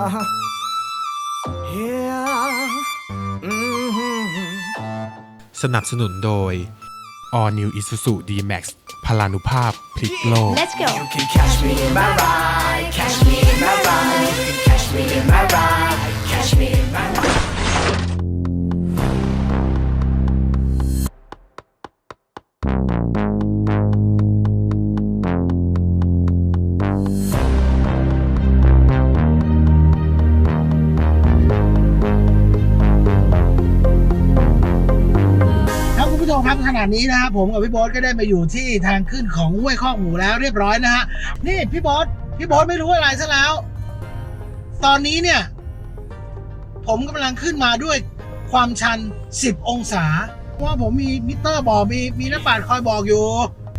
Uh-huh. Yeah. Mm-hmm. สนับสนุนโดย All New Isuzu D-Max พลานุภาพพลิกโลก Let's go. You can catch me in my ride, catch me in my ride. You can catch me in my ride, catch me in my ride. ครับคุณผู้ชมครับขณะนี้นะครับผมกับพี่โบ๊ทก็ได้มาอยู่ที่ทางขึ้นของห้วยข้อกหมูแล้วเรียบร้อยนะฮะนี่พี่โบ๊ทพี่โบ๊ทไม่รู้อะไรซะแล้ว ตอนนี้เนี่ย ผมกำลังขึ้นมาด้วยความชัน 10 องศาเพราะว่าผมมีมิเตอร์บอกมีมีน้ำปาดคอยบอกอยู่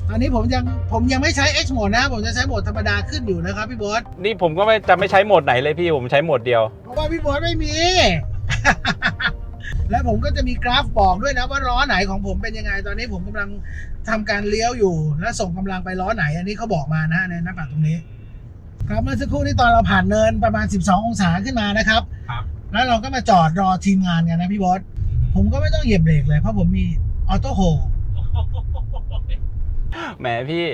ตอนนี้ผมยังผมยังไม่ใช้ X โหมดนะผมจะใช้โหมดธรรมดาขึ้นอยู่นะครับพี่โบ๊ทนี่ผมก็ไม่จะไม่ใช้โหมดไหนเลยพี่ผมใช้โหมดเดียว เพราะว่าพี่โบ๊ทไม่มี และผมก็จะมีกราฟบอกด้วยนะว่าล้อไหนของผมเป็นยังไง ตอนนี้ผมกำลังทำการเลี้ยวอยู่ และส่งกำลังไปล้อไหน อันนี้เขาบอกมานะฮะในหน้าปัดตรงนี้ ครับเมื่อสักครู่นี้ตอนเราผ่านเนินประมาณ 12 องศาขึ้นมานะครับครับ แล้วเราก็มาจอดรอทีมงานกันนะพี่โบอสผมก็ไม่ต้องเหยียบเบรกเลยเพราะผมมีออโต้โฮแหมพี่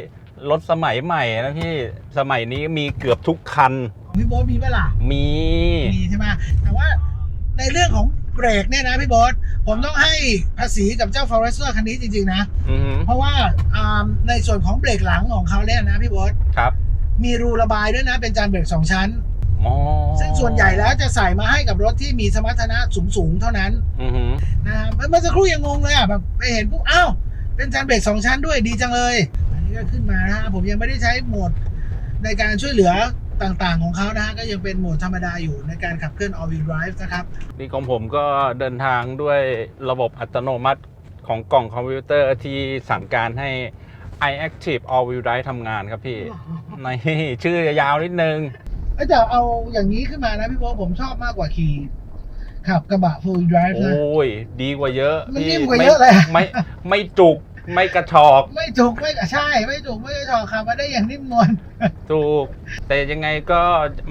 รถสมัยใหม่นะพี่สมัยนี้มีเกือบทุกคันของพี่โบอสมีเปะล่ามีมีใช่ไหมแต่ว่าในเรื่องของ เบรกเนี่ยนะพี่โบอสผมต้องให้ภาษีกับเจ้า Forester คันนี้จริงๆนะ อือหือเพราะว่าอ่าในส่วนของเบรกหลังของเขาเนี่ยนะพี่โบอสครับมีรูระบายด้วยนะ เป็นจานเบรกสองชั้น อ๋อซึ่งส่วนใหญ่แล้วจะใส่มาให้กับรถที่มีสมรรถนะสูงๆเท่านั้นอือหือนะครับเมื่อสักครู่ยังงงเลยอะแบบไปเห็นปุ๊บอ้าวเป็นจานเบรกสองชั้นด้วยดีจังเลย อันนี้ก็ขึ้นมานะฮะผมยังไม่ได้ใช้โหมดในการช่วยเหลือ ต่างๆของเขานะฮะก็ยังเป็นโหมดธรรมดาอยู่ในการขับเคลื่อน all wheel drive นะครับ นี่ของผมก็เดินทางด้วยระบบอัตโนมัติของกล่องคอมพิวเตอร์ที่สั่งการให้ iActive All Wheel Drive ทำงานครับพี่ ในชื่อยาวนิดนึง เอ้ยแต่เอาอย่างนี้ขึ้นมานะพี่โบทผมชอบมากกว่าขี่ขับกระบะ full wheel drive โอนะ้ย ดีกว่าเยอะมันพี่นิ่มกว่าเยอะเลย ไม่ไม่ไม่จุก ไม่กระชอกไม่จุกไม่ใช่ ไม่จุกไม่ชอบขับมาได้อย่างนิ่มนวลถูกแต่ยังไงก็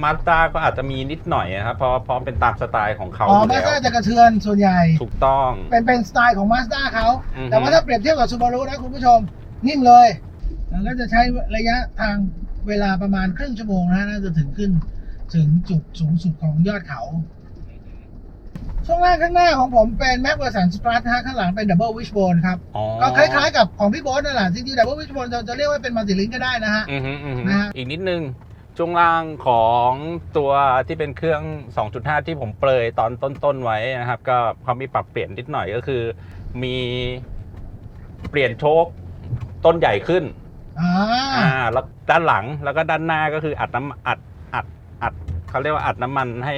มาสด้าก็อาจจะมีนิดหน่อยนะครับเพราะเพราะเป็นตามสไตล์ของเขาอ๋ออยู่มาแล้วสด้าจะกระเทือนส่วนใหญ่ ถูกต้อง เป็นเป็นสไตล์ของมาสด้าเขา อือฮึ แต่ว่าถ้าเปรียบเทียบกับซูบารุนะคุณผู้ชม นิ่มเลยแล้วก็จะใช้ระยะทางเวลาประมาณครึ่งชั่วโมงนะฮะน่าจะถึงขึ้น ถึงจุดสูงสุดของยอดเขา ช่วงล่างข้างหน้าของผมเป็นแม็กเวอร์สันสปรัตฮะข้างหลังเป็นดับเบิลวิชโบนครับ อ๋อก็คล้ายๆกับของพี่โบ๊ทนั่นแหละจริงๆดับเบิลวิชโบนเราจะเรียกว่าเป็นมัลติลิงก็ได้นะฮะ อือฮึอือฮึนะฮะ อีกนิดนึงช่วงล่างของตัวที่เป็นเครื่อง 2.5 ที่ผมเปรยตอนต้นๆไว้นะครับ ก็เขามีปรับเปลี่ยนนิดหน่อยก็คือ มีเปลี่ยนโชคต้นใหญ่ขึ้น อ่าอ่าแล้วด้านหลังแล้วก็ด้านหน้าก็คืออัดน้ำอัดอัดอัดเขาเรียกว่าอัดน้ำมันให้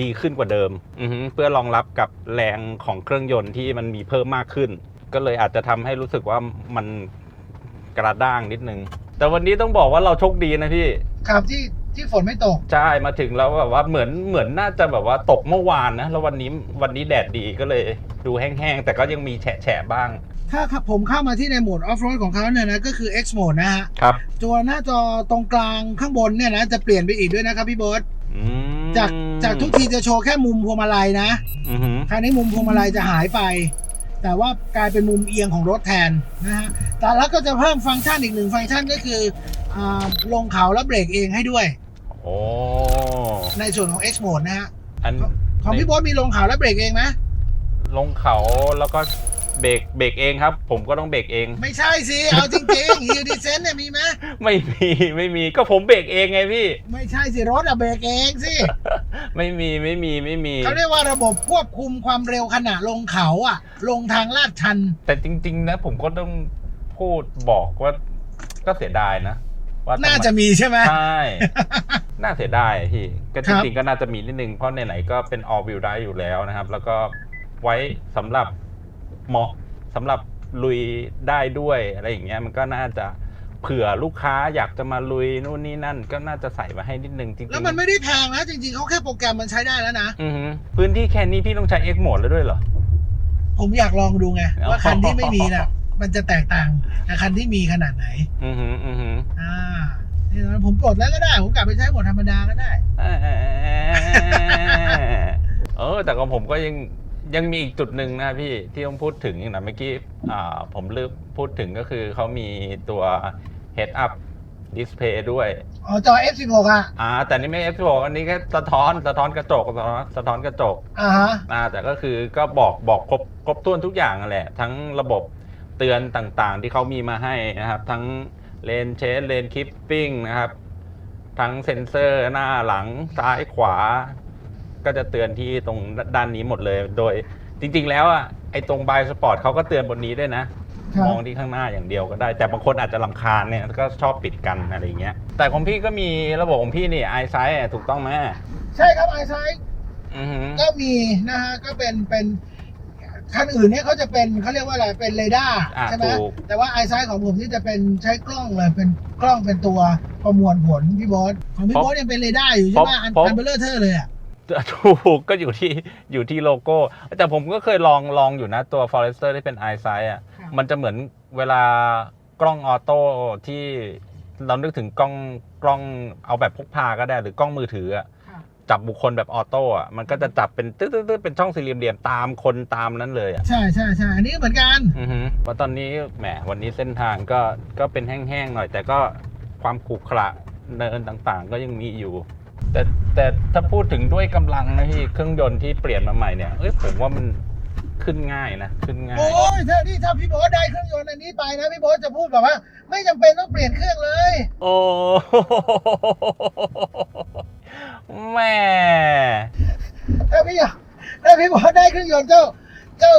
ดีขึ้นกว่าเดิมอือฮึเพื่อรองรับกับแรงของเครื่องยนต์ที่มันมีเพิ่มมากขึ้น ก็เลยอาจจะทำให้รู้สึกว่ามันกระด้างนิดนึง แต่วันนี้ต้องบอกว่าเราโชคดีนะพี่ ครับที่ที่ฝนไม่ตก ใช่มาถึงแล้วแบบว่าเหมือนเหมือนน่าจะแบบว่าตกเมื่อวานนะแล้ววันนี้วันนี้แดดดีก็เลยดูแห้งๆแต่ก็ยังมีแฉะๆบ้างถ้าผมเข้ามาที่ในโหมดออฟโรดของเขาเนี่ยนะก็คือ X Mode นะฮะครับตัวหน้าจอตรงกลางข้างบนเนี่ยนะจะเปลี่ยนไปอีกด้วยนะครับพี่โบ๊ทอืมจาก จากทุกทีจะโชว์แค่มุมพวงมาลัยนะอือฮึคราวนี้มุมพวงมาลัยจะหายไป แต่ว่ากลายเป็นมุมเอียงของรถแทนนะฮะแต่แล้วก็จะเพิ่มฟังก์ชันอีกหนึ่งฟังก์ชันก็คืออาลงเขาแล้วเบรกเองให้ด้วย โอ้ในส่วนของ X Mode นะฮะอันของพี่โบ๊ทมีลงเขาแล้วเบรกเองไหมลงเขาแล้วก็ เบรกเบรกเองครับ ผมก็ต้องเบรกเอง ไม่ใช่สิ เอาจริงๆฮิวดีเซนเนี่ยมีไหมไม่มีไม่มีก็ผมเบรกเองไงพี่ ไม่ใช่สิรถอะเบรกเองสิไม่มีไม่มีไม่มีเขาเรียกว่าระบบควบคุมความเร็วขณะลงเขาอะลงทางลาดชัน แต่จริง ๆ นะ ผมก็ต้องพูดบอกว่า ก็เสียดายนะว่าทำไน่าจะมีใช่ไหมใช่น่าเสียดายพี่ก็คจรับริงๆก็น่าจะมีนิดนึงเพราะไหนๆก็เป็น all wheel drive อยู่แล้วนะครับ แล้วก็ไว้สำหรับ เหมาะสำหรับลุยได้ด้วยอะไรอย่างเงี้ยมันก็น่าจะเผื่อลูกค้าอยากจะมาลุยนู่นนี่นั่น ก็น่าจะใส่มาให้นิดนึงจริงๆแล้วมันไม่ได้แพงนะ จริงๆเขาแค่โปรแกรมมันใช้ได้แล้วนะอือฮึพื้นที่แค่นี้พี่ต้องใช้ X Mode แล้วด้วยเหรอ ผมอยากลองดูไงอ๋อว่าคันที่ไม่มีน่ะ มันจะแตกต่างกับคันที่มีขนาดไหน อือฮึอือฮึอ่านี่นะผมกดแล้วก็ได้ ผมกลับไปใช้โหมดธรรมดาก็ได้ เอ่ออแต่ของผมก็ยัง ยังมีอีกจุดหนึ่งนะพี่ที่ต้องพูดถึงอย่างนะเมื่อกี้อ่าผมลืมพูดถึงก็คือเขามีตัว head up display ด้วย อ๋อจอ F16 อะอ่า แต่นี่ไม่ F16 อันนี้แค่สะท้อนสะท้อนกระจกสะท้อนสะท้อนกระจก อ่าฮะ อ่าแต่ก็คือก็บอกบอกครบครบถ้วนทุกอย่างนั่นแหละ ทั้งระบบเตือนต่างๆ ที่เขามีมาให้นะครับ ทั้งเลนเชสเลนคิปปิ้งนะครับ ทั้งเซ็นเซอร์หน้าหลังซ้ายขวา ก็จะเตือนที่ตรงด้านนี้หมดเลย โดยจริง ๆ แล้วอะไอ้ตรงบายสปอร์ตเขาก็เตือนบนนี้ด้วยนะ ครับ มองที่ข้างหน้าอย่างเดียวก็ได้ แต่บางคนอาจจะลำคาญเนี่ยก็ชอบปิดกันอะไรอย่างเงี้ย แต่ของพี่ก็มีระบบของพี่นี่ไอซต์ถูกต้องไหมใช่ครับไอไซอือหือก็มีนะฮะก็เป็นเป็นคันอื่นเนี่ยเขาจะเป็นเขาเรียกว่าอะไรเป็นเรดาร์อะใช่ไหมถูก แต่ว่าไอไซของผมนี่จะเป็นใช้กล้องเลยเป็นกล้องเป็นตัวประมวลผลพี่บอสของพี่บอสยังเป็นเรดาร์อยู่ใช่ไหมอันผมอันเบลเลอร์เทอร์เลยอะ ถูกก็อยู่ที่อยู่ที่โลโก้ แต่ผมก็เคยลองลองอยู่นะตัว Forester ที่เป็น i s i อะครับมันจะเหมือนเวลากล้องออโต้ที่เรานึกถึงกล้องกล้องเอาแบบพกพาก็ได้หรือกล้องมือถืออะจับบุคคลแบบออโต้อะมันก็จะจับเป็นตึ๊ดๆๆเป็นช่องสี่เหลี่ยมๆตามคนตามนั้นเลยอะใช่ใช่ใช่อันนี้ก็เหมือนกัน อือฮึว่าตอนนี้แหมวันนี้เส้นทางก็ก็เป็นแห้งๆหน่อย แต่ก็ความขรุขระเนินต่างๆ ก็ยังมีอยู่ แต่ แต่ถ้าพูดถึงด้วยกำลังนะพี่เครื่องยนต์ที่เปลี่ยนมาใหม่เนี่ยเอ้ยผมว่ามันขึ้นง่ายนะขึ้นง่าย โอ้ยถ้านี่ถ้าพี่โบ๊ทได้เครื่องยนต์อันนี้ไปนะพี่โบ๊ทจะพูดแบบว่า ไม่จำเป็นต้องเปลี่ยนเครื่องเลย โอ้แม่ถ้าพี่ถ้าพี่โบ๊ทได้เครื่องยนต์เจ้าเจ้า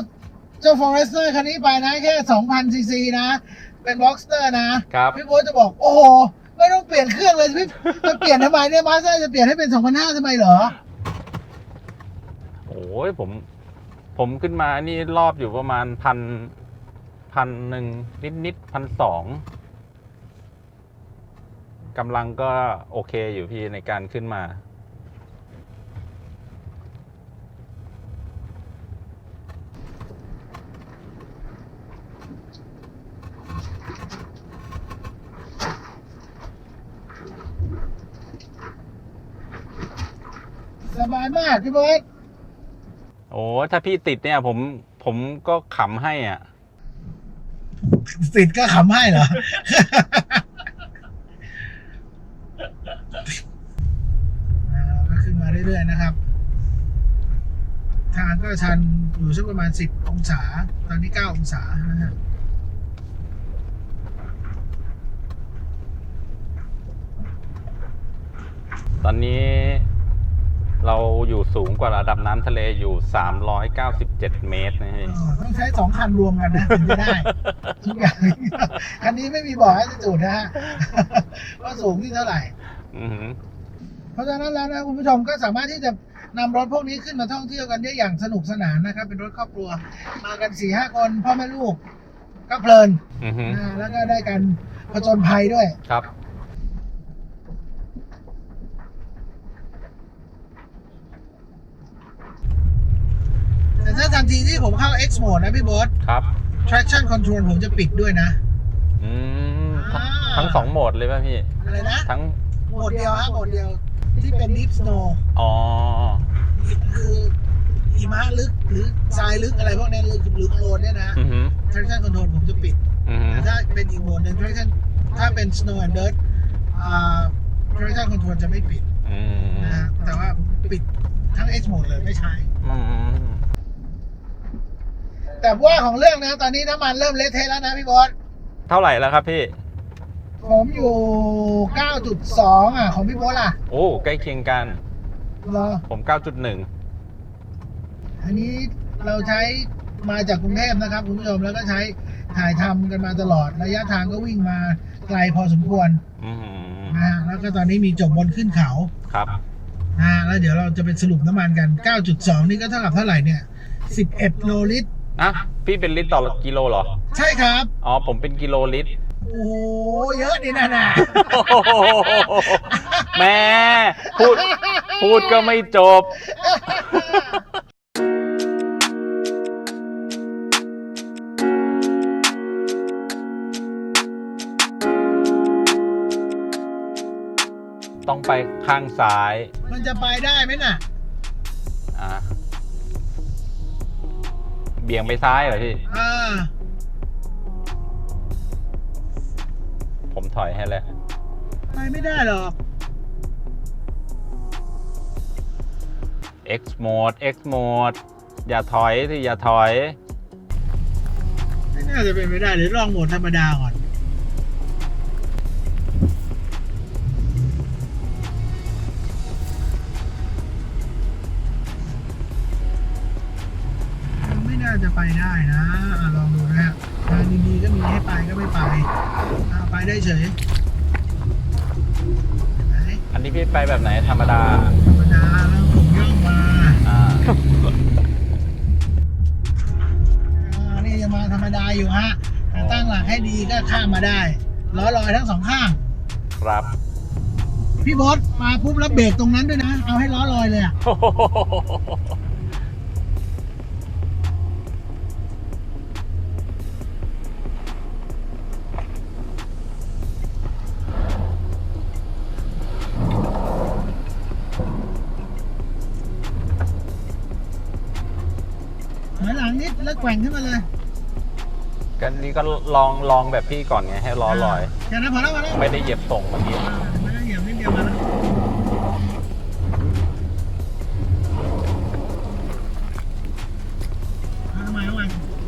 เจ้าฟอเรสเตอร์คันนี้ไปนะแค่ 2,000ซีซีนะ เป็นบ็อกสเตอร์นะ ครับ พี่โบ๊ทจะบอก โอ้โห ไม่ต้องเปลี่ยนเครื่องเลยพี่จะเปลี่ยนทำไมเนี่ยมาสเตอร์จะเปลี่ยนให้เป็น2,500ทำไมเหรอ โอ้ยผม ผมขึ้นมานี่รอบอยู่ประมาณพันพันหนึ่งนิดนิดพันสองกำลังก็โอเคอยู่พี่ในการขึ้นมา สบายมาก พี่โบ๊ทโอ้ถ้าพี่ติดเนี่ยผมผมก็ขำให้อะสิทธิ์ก็ขำให้เหรอ อ่าก็ขึ้นมาเรื่อยๆนะครับ ทางก็ชันอยู่สักประมาณ 10 องศา ตอนนี้ 9 องศานะฮะตอนนี้ เราอยู่สูงกว่าระดับน้ำทะเลอยู่ 397 เมตรนะฮะอ๋อต้องใช้สองคันรวมกันนะถึงจะได้ทุกอย่างคันนี้ไม่มีบ่อให้จุดนะฮะว่าสูงที่เท่าไหร่อือหือเพราะฉะนั้นแล้วนะคุณผู้ชมก็สามารถที่จะนำรถพวกนี้ขึ้นมาท่องเที่ยวกันได้อย่างสนุกสนานนะครับ เป็นรถครอบครัว มากันสี่ห้าคนพ่อแม่ลูกก็เพลินอือหืออ่าแล้วก็ได้การผจญภัยด้วยครับ แต่ถ้าทันทีที่ผมเข้า X mode นะพี่โบ๊ทครับ traction control ผมจะปิดด้วยนะ อืมทั้งอ่า ทั้งสองโหมดเลยป่ะพี่ อะไรนะ ทั้ง โหมดเดียวฮะโหมดเดียวที่เป็น deep snow อ๋อ คือหิมะลึกหรือทรายลึกอะไรพวกนี้หรือหรือโคลนเนี่ยนะ อือหือ traction control ผมจะปิด อือหือแต่ถ้าเป็นอีกโหมดหนึ่ง traction ถ้าเป็น snow and dirt อ่า traction control จะไม่ปิดอืมนะฮะแต่ว่าปิดทั้ง X mode เลยไม่ใช้ อืม แต่ว่าของเรื่องนะตอนนี้น้ำมันเริ่มเละเทะแล้วนะพี่บอสเท่าไหร่แล้วครับพี่ ผมอยู่ 9.2 อะ ของพี่บอสล่ะโอ้ใกล้เคียงกัน เหรอผม 9.1 อันนี้เราใช้มาจากกรุงเทพนะครับคุณผู้ชมแล้วก็ใช้ถ่ายทำกันมาตลอดระยะทางก็วิ่งมาไกลพอสมควรอืมนะฮะแล้วก็ตอนนี้มีจบบนขึ้นเขาครับ นะฮะแล้วเดี๋ยวเราจะไปสรุปน้ำมันกัน 9.2 นี่ก็เท่ากับเท่าไหร่เนี่ย 11โลลิตร อะพี่เป็นลิตรต่อกิโลเหรอ ใช่ครับ อ๋อ ผมเป็นกิโลลิตร โอ้โหเยอะดีนะน่ะแม่พูด พูดก็ไม่จบ ต้องไปข้างซ้าย มันจะไปได้ไหมน่ะ อะ เบี่ยงไปซ้ายเหรอพี่ อ่าผมถอยให้แล้ว ไปไม่ได้หรอก X mode X mode อย่าถอยสิอย่าถอย ไม่น่าจะเป็นไม่ได้เดี๋ยวลองโหมดธรรมดาก่อน ไม่น่าจะไปได้นะอะลองดูนะฮะทางดีๆก็มีให้ไปก็ไม่ไปอะไปได้เฉยเห็นไหมอันนี้พี่ไปแบบไหนธรรมดาธรรมดาแล้วผมย่องมาอ่าอ่านี่ยังมาธรรมดาอยู่ฮะแต่ตั้งหลักให้ดีก็ข้ามมาได้ล้อลอยทั้งสองข้าง ครับ พี่บอสมาปุ๊บแล้วเบรกตรงนั้นด้วยนะ เอาให้ล้อลอยเลยอะ วแกว่งขึ้นมาเลยกันนี้ก็ลองลองแบบพี่ก่อนไงให้ล้อลอยแค่นั้นพอแล้วพอแล้วไม่ได้เหยียบส่งเมื่อกี้อ่าไม่ได้เหยียบนิดเดียวมาแล้วเอาใหม่เอาใหม่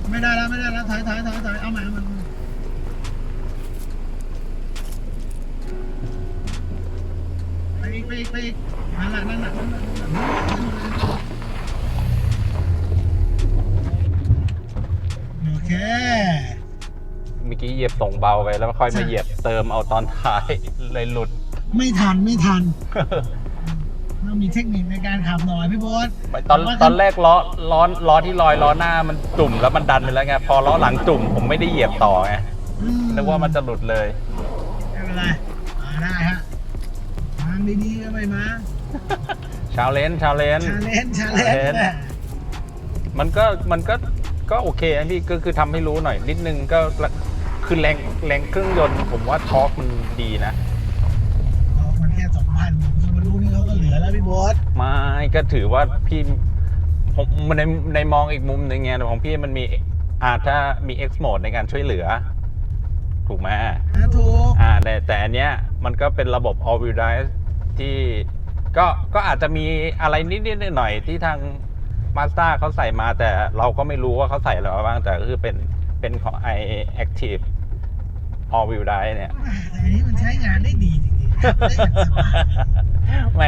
ไม่ได้แล้วไม่ได้แล้วถอยถอยถอยถอยเอาใหม่เอาใหม่เอาใหม่ไปอีกไปอีกไปอีก บส่งเบาไปแล้วค่อยมาใช่เหยียบเติมเอาตอนท้ายเลยหลุด ไม่ทันไม่ทันต้องมีเทคนิคในการขับหน่อยพี่โบ๊ทตอนตอนแรกล้อล้อล้อที่ลอยล้อหน้ามันจุ่มแล้วมันดันไปแล้วไงพอล้อหลังจุ่มผมไม่ได้เหยียบต่อไงอืนึกว่ามันจะหลุดเลยไม่เป็นไรมาได้ฮะทางดีๆก็ไม่มาชาวเลนชาวเลนชาเลนจ์ชาเลน challenge จ์มันก็มันก็ก็โอเคนะพี่ก็คือทำให้รู้หน่อยนิดนึงก็ คือแรงแรงเครื่องยนต์ผมว่าทอร์กมันดีนะ มันแค่สองพันซูบารุนี่เขาก็เหลือแล้วพี่โบ๊ทไม่ก็ถือว่าพี่ผมในในมองอีกมุมหนึ่งไงของพี่มันมีอาถ้ามี X mode ในการช่วยเหลือ ถูกไหมนะถูกอ่าแต่แต่อันเนี้ยมันก็เป็นระบบ all wheel drive ที่ก็ก็อาจจะมีอะไรนิดๆหน่อยๆที่ทาง Mazda เขาใส่มาแต่เราก็ไม่รู้ว่าเขาใส่อะไรมาบ้างแต่ก็คือเป็นเป็นของ i active all wheel drive เนี่ยแต่อันนี้มันใช้งานได้ดีจริงๆขับได้อย่างสบายแหม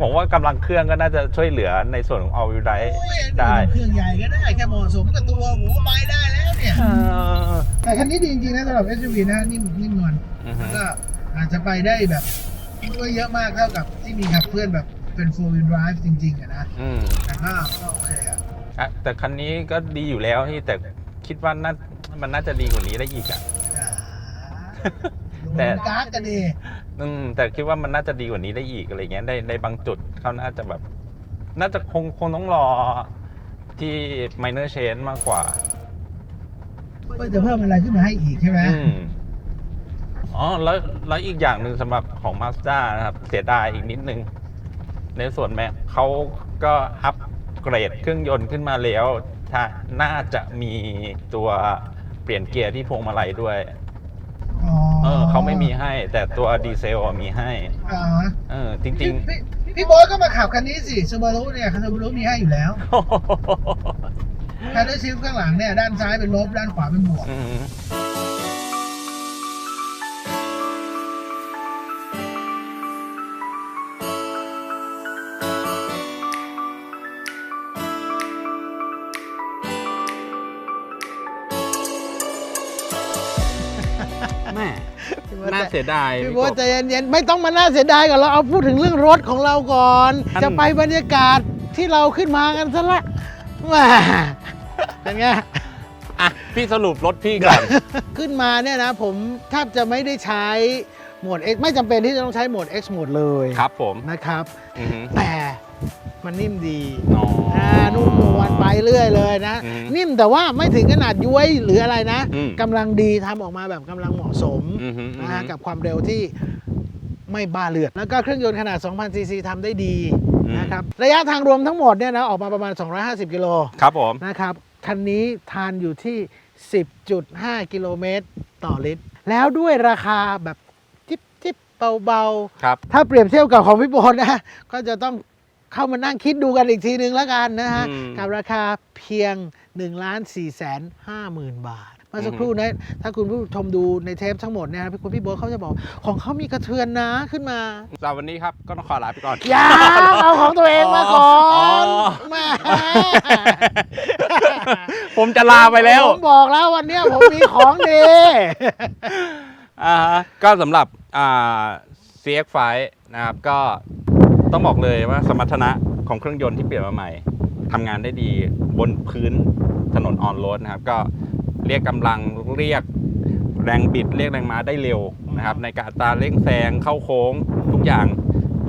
ผมว่ากำลังเครื่องก็น่าจะช่วยเหลือในส่วนของ all wheel drive โอ้ยได้ เครื่องใหญ่ก็ได้แค่เหมาะสมกับตัวหมูก็ไปได้แล้วเนี่ย เออแต่คันนี้ดีจริงๆนะสำหรับ SUV นะนิ่มนิ่มนวลอือฮึแล้วก็อาจจะไปได้แบบไม่เยอะมากเท่ากับที่มีขับเคลื่อนแบบเป็น four wheel drive จริงๆอะนะอืม แต่ก็ก็โอเคอะ อะแต่คันนี้ก็ดีอยู่แล้วที่แต่คิดว่าน่ามันน่าจะดีกว่านี้ได้อีกอะอ่า แต่ดูการ์ดกันดีอืมแต่คิดว่ามันน่าจะดีกว่านี้ได้อีกอะไรเงี้ยในในบางจุดเขาน่าจะแบบ น่าจะคงคงต้องรอที่ minor change มากกว่าก็จะเพิ่มอะไรขึ้นมาให้อีกใช่ไหมอืม อ๋อ แล้ว แล้วอีกอย่างหนึ่งสำหรับของ Mazda นะครับ เสียดายอีกนิดนึง ในส่วนแม็กเขาก็อัปเกรดเครื่องยนต์ขึ้นมาแล้วถ้าน่าจะมีตัวเปลี่ยนเกียร์ที่พวงมาลัยด้วยอ๋อ เออเขาไม่มีให้ แต่ตัวดีเซลอะมีให้ อ๋อเออ จริพี่งพี่พี่โบ๊ทก็มาขับคันนี้สิซูบารุเนี่ยซูบารุมีให้อยู่แล้วๆแพดเดิลชิฟข้างหลังเนี่ยด้านซ้ายเป็นลบด้านขวาเป็นบวก อืม สียดายพี่พี่โบ๊ทกบใจเย็นๆไม่ต้องมาน่าเสียดายก่อนเราเอาพูดถึงเรื่องรถของเราก่อนอันจะไปบรรยากาศที่เราขึ้นมากันซะละแหมเป็นไงอะพี่สรุปรถพี่ก่อน ขึ้นมาเนี่ยนะผมแทบจะไม่ได้ใช้โหมด X ไม่จำเป็นที่จะต้องใช้โหมด X โหมดเลยครับผมนะครับอือหือแต่ มันนิ่มดีอ๋ออ อ่านุ่มนวลไปเรื่อยเลยนะ อืมนิ่มแต่ว่าไม่ถึงขนาดย้วยหรืออะไรนะอืม กำลังดีทำออกมาแบบกำลังเหมาะสม อือหือนะฮะกับความเร็วที่ไม่บ้าเลือด แล้วก็เครื่องยนต์ขนาด 2,000 ซีซีทำได้ดีอืม นะครับ ระยะทางรวมทั้งหมดเนี่ยนะออกมาประมาณ 250 กิโลครับผม นะครับ คันนี้ทานอยู่ที่ 10.5 กิโลเมตรต่อลิตร แล้วด้วยราคาแบบจิบจิบเบา ครับ ๆ ถ้าเปรียบเทียบกับของพี่โบนนะ ก็จะต้อง เข้ามานั่งคิดดูกันอีกทีนึงแล้วกันนะฮะ อืม กับราคาเพียง1นึ่งล้านสี่แสนห้าหมื่นบาท เมื่อสักครู่นะ ถ้าคุณผู้ชมดูในเทปทั้งหมดเนี่ยนะพี่คุณพี่โบ๊ทเขาจะบอก ของเขามีกระเทือนนะขึ้นมา สำหรับวันนี้ครับก็ต้องขอลาไปก่อน อย่าเอาของตัวเองมาก่ออ๋อนแหม่ผมจะลาไปแล้วผมบอกแล้ววันเนี้ยผมมีของดี อ่าฮะก็สำหรับอ่า CX5 นะครับก็ ต้องบอกเลยว่าสมรรถนะของเครื่องยนต์ที่เปลี่ยนมาใหม่ทำงานได้ดีบนพื้นถนนออนโรดนะครับก็เรียกกำลังเรียกแรงบิดเรียกแรงม้าได้เร็วนะครับในการอัตราเร่งแซงเข้าโค้งทุกอย่าง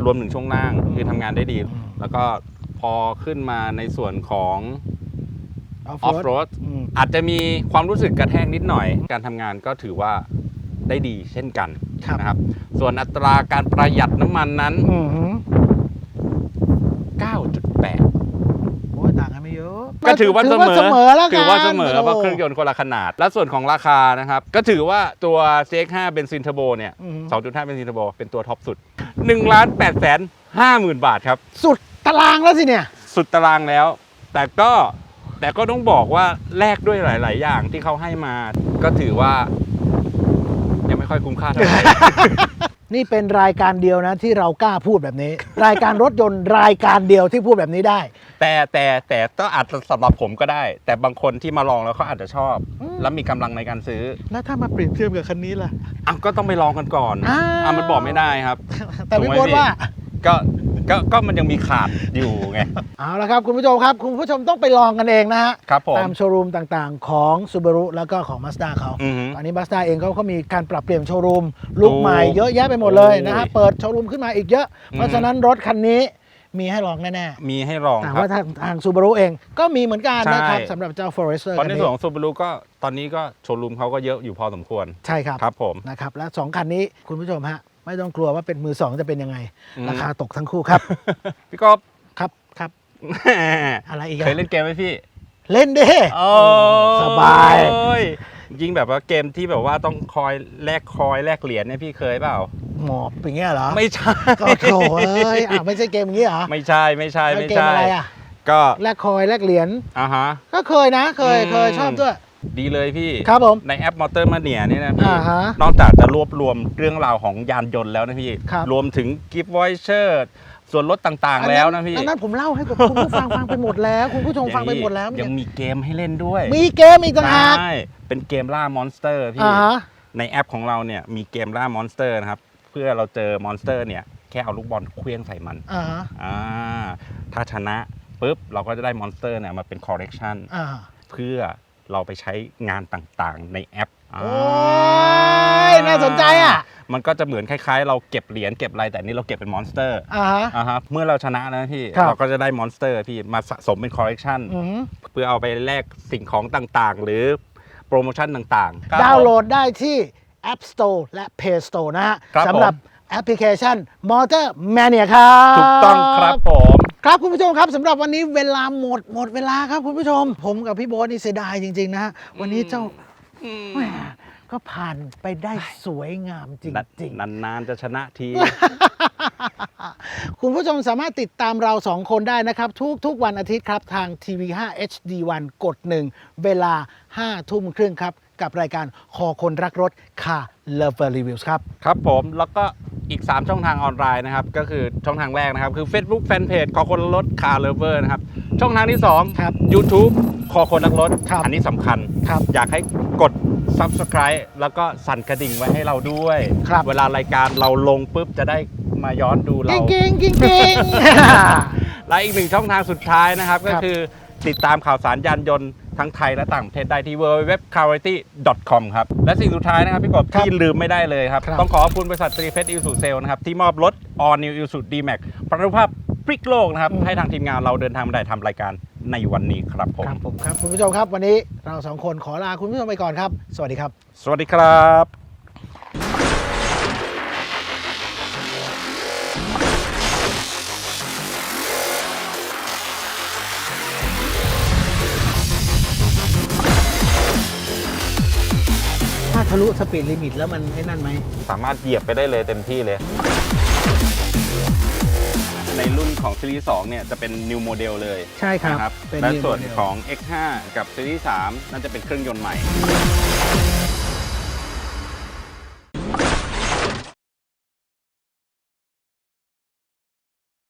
รวมถึงช่วงล่างคือทำงานได้ดี แล้วก็พอขึ้นมาในส่วนของออฟโรดอืมอาจจะมีความรู้สึกกระแทกนิดหน่อย การทำงานก็ถือว่าได้ดีเช่นกันครับนะครับ ส่วนอัตราการประหยัดน้ำมันนั้นอืมหือ 9.8 โอ้ยต่างกันไม่เยอะก็ถือว่าเสมอ เสมอแล้วกันถือว่าเสมอเพราะโเครื่องยนต์คนละขนาด และส่วนของราคานะครับ ก็ถือว่าตัว CX5 เบนซินเทอร์โบเนี่ยอืม2.5 เบนซินเทอร์โบเป็นตัวท็อปสุด1ล้าน8แสน5หมื่นบาทครับ สุดตารางแล้วสิเนี่ย สุดตารางแล้ว แต่ก็แต่ก็ต้องบอกว่าแลกด้วยหลาย ๆ อย่างที่เขาให้มา ก็ถือว่า ยังไม่ค่อยคุ้มค่าเท่าไหร่ นี่เป็นรายการเดียวนะที่เรากล้าพูดแบบนี้ รายการรถยนต์รายการเดียวที่พูดแบบนี้ได้ แต่แต่แต่ก็อาจจะสำหรับผมก็ได้ แต่บางคนที่มาลองแล้วเขาอาจจะชอบอืมแล้วมีกำลังในการซื้อแล้วถ้ามาเปรียบเทียบกับคันนี้ล่ะ อะก็ต้องไปลองกันก่อนอ่าอะมันบอกไม่ได้ครับแต่พี่ถูกไหมโบ๊ทพี่ว่า ก็ ก็ก็มันยังมีขาดอยู่ไง เอาละครับคุณผู้ชมครับ คุณผู้ชมต้องไปลองกันเองนะฮะ ครับผม ตามโชว์รูมต่างๆ ของ Subaru แล้วก็ของ Mazda เขาอือฮึตอนนี้ Mazda เองเขาก็มีการปรับเปลี่ยนโชว์รูมลุกถูกใหม่เยอะแยะไปหมดเลยนะฮะ โอ้ย เปิดโชว์รูมขึ้นมาอีกเยอะอืมเพราะฉะนั้นรถคันนี้มีให้ลองแน่มีให้ลองๆแต่ครับ ว่าทางทาง Subaru เองก็มีเหมือนกันนะครับใช่ สำหรับเจ้า Forester เพราะคันในนี้ส่วนของซูบารุก็ตอนนี้ก็โชว์รูมเขาก็เยอะอยู่พอสมควร ใช่ครับ ครับผม นะครับและสองคันนี้คุณผู้ชมฮะ ไม่ต้องกลัวว่าเป็นมือสองจะเป็นยังไง อืม ราคาตกทั้งคู่ครับ พี่ก๊อฟครับครับอะไรอีกอะเคยเล่นเกมไหมพี่เล่นเด้ โอ้สบาย ยิ่งแบบว่าเกมที่แบบว่าต้องคอยแลกคอยแลกเหรียญเนี่ยพี่เคยเปล่า หมอบอย่างเงี้ยเหรอไม่ใช่ก็โถเอ้ยอะไม่ใช่เกมอย่างงี้เหรอไม่ใช่ไม่ใช่แล้วไม่เกมใช่ อะไรอะก็แลกคอยแลกเหรียญอ่าฮะ ก็เคยนะ เคยอืม เคยชอบด้วย ดีเลยพี่ครับผม ในแอปมอเตอร์มาเนียเนี่ยนะพี่ อ่าฮะนอกจากจะรวบรวมเรื่องราวของยานยนต์แล้วนะพี่ ครับ รวมถึงกิฟต์วอยเชอร์ส่วนลดต่างๆ แล้วนะพี่อันนั้นผมเล่าให้กับคุณผู้ฟัง ฟังไปหมดแล้ว คุณผู้ชมฟังไปหมดแล้วยังมีเกมให้เล่นด้วยมีเกมอีกต่างหากใช่เป็นเกมล่ามอนสเตอร์พี่ อ่าฮะ ในแอปของเราเนี่ยมีเกมล่ามอนสเตอร์นะครับ เพื่อเราเจอมอนสเตอร์เนี่ยแค่เอาลูกบอลเคลี้ยงใส่มันอ่าฮะอ่าถ้าชนะปุ๊บเราก็จะได้มอนสเตอร์เนี่ยมาเป็นคอร์เรคชันอ่า เพื่อ เราไปใช้งานต่างๆ ในแอปโอ้ยน่าสนใจอะ มันก็จะเหมือนคล้ายๆ เราเก็บเหรียญเก็บอะไรแต่นี่เราเก็บเป็นมอนสเตอร์อ่าฮะ อ่าฮะเมื่อเราชนะนะพี่ครับ เราก็จะได้มอนสเตอร์พี่มาสะสมเป็นคอร์เรคชันอืมเพื่อเอาไปแลกสิ่งของต่างๆ หรือโปรโมชั่นต่างๆ ดาวน์โหลดได้ที่ App Store และ Play Store นะฮะครับสำหรับแอปพลิเคชัน Motor Mania ครับ ถูกต้องครับผม ครับคุณผู้ชมครับสำหรับวันนี้เวลาหมดหมดเวลาครับคุณผู้ชม ผมกับพี่โบ๊ทนี่เสียดายจริง ๆ นะฮะวันนี้เจ้าแหมก็ผ่านไปได้สวยงามจริง ๆ นานๆจะชนะที คุณผู้ชมสามารถติดตามเราสองคนได้นะครับ ทุกทุกวันอาทิตย์ครับ ทางทีวี5 HD1 กด 1 เวลา 5 ทุ่มครึ่งครับ กับรายการคอคนรักรถ Car Lover Reviews ครับ ครับผมแล้วก็อีก 3 ช่องทางออนไลน์นะครับ ก็คือช่องทางแรกนะครับ คือ Facebook Fanpage คอคนรักรถ Car Lover นะครับ ช่องทางที่ 2 ครับ YouTube คอคนรักรถครับอันี้สำคัญ ครับอยากให้กด Subscribe แล้วก็สั่นกระดิ่งไว้ให้เราด้วย ครับ เวลารายการเราลงปุ๊บจะได้มาย้อนดูเรากิ้งกิ้งกิ้งกิ้งและอีกหนึ่งช่องทางสุดท้ายนะครับ ก็ครับ คือติดตามข่าวสารยานยนต์ ทั้งไทยและต่างประเทศได้ที่ www.carity.com ครับ และสิ่งสุดท้ายนะครับพี่กบครับที่ลืมไม่ได้เลยครับครับ ต้องขอขอบคุณบริษัทตรีเพชรอิลสุเซลนะครับ ที่มอบรถ All New i l s u D-Max ปรับภาพพลิกโลกนะครับ ให้ทางทีมงานเราเดินทางมาได้ทำรายการในวันนี้ครับผมครับผมครับคุณผู้ชมครับวันนี้เราสองคนขอลาคุณผู้ชมไปก่อนครับ สวัสดีครับ สวัสดีครับ ทะลุสปีดลิมิตแล้วมันไอ้นั่นไหม สามารถเหยียบไปได้เลยเต็มที่เลย ในรุ่นของซีรีส์2เนี่ยจะเป็น New Model เลยใช่ครับนะครับเป็นและ new ส่วน model ของ X5 กับซีรีส์3นั่นจะเป็นเครื่องยนต์ใหม่